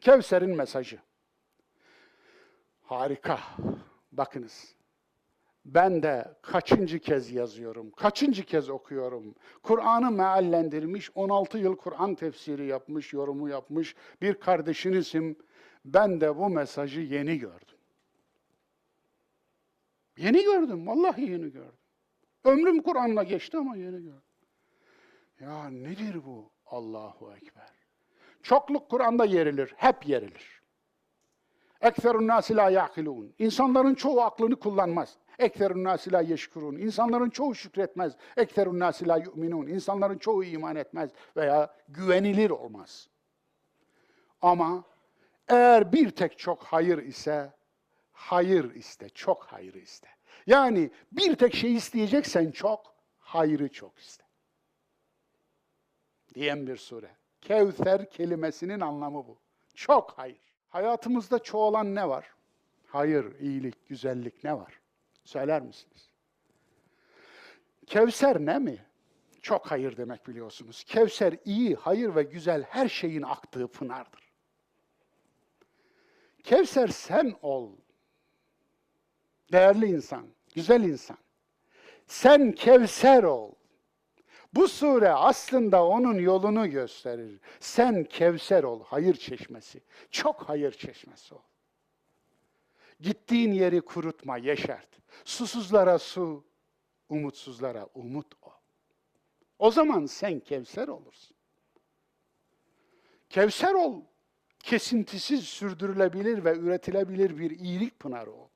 Kevser'in mesajı. Harika. Bakınız. Ben de kaçıncı kez yazıyorum, kaçıncı kez okuyorum. Kur'an'ı meallendirmiş, 16 yıl Kur'an tefsiri yapmış, yorumu yapmış bir kardeşinizim. Ben de bu mesajı yeni gördüm. Yeni gördüm, vallahi yeni gördüm. Ömrüm Kur'an'la geçti ama yeni gördüm. Ya nedir bu? Allahu Ekber. Çokluk Kur'an'da yerilir, hep yerilir. Ekserun nasi la. İnsanların çoğu aklını kullanmaz. Ekserun nasi la yeşkurun. İnsanların çoğu şükretmez. Ekserun nasi la yu'minun. İnsanların çoğu iman etmez veya güvenilir olmaz. Ama eğer bir tek çok hayır ise hayır iste, çok hayır iste. Yani bir tek şey isteyeceksen çok, hayrı çok iste. Diyen bir sure. Kevser kelimesinin anlamı bu. Çok hayır. Hayatımızda çoğalan ne var? Hayır, iyilik, güzellik ne var? Söyler misiniz? Kevser ne mi? Çok hayır demek biliyorsunuz. Kevser iyi, hayır ve güzel her şeyin aktığı pınardır. Kevser sen ol. Değerli insan, güzel insan. Sen Kevser ol. Bu sure aslında onun yolunu gösterir. Sen Kevser ol, hayır çeşmesi. Çok hayır çeşmesi ol. Gittiğin yeri kurutma, yeşert. Susuzlara su, umutsuzlara umut ol. O zaman sen Kevser olursun. Kevser ol, kesintisiz sürdürülebilir ve üretilebilir bir iyilik pınarı ol.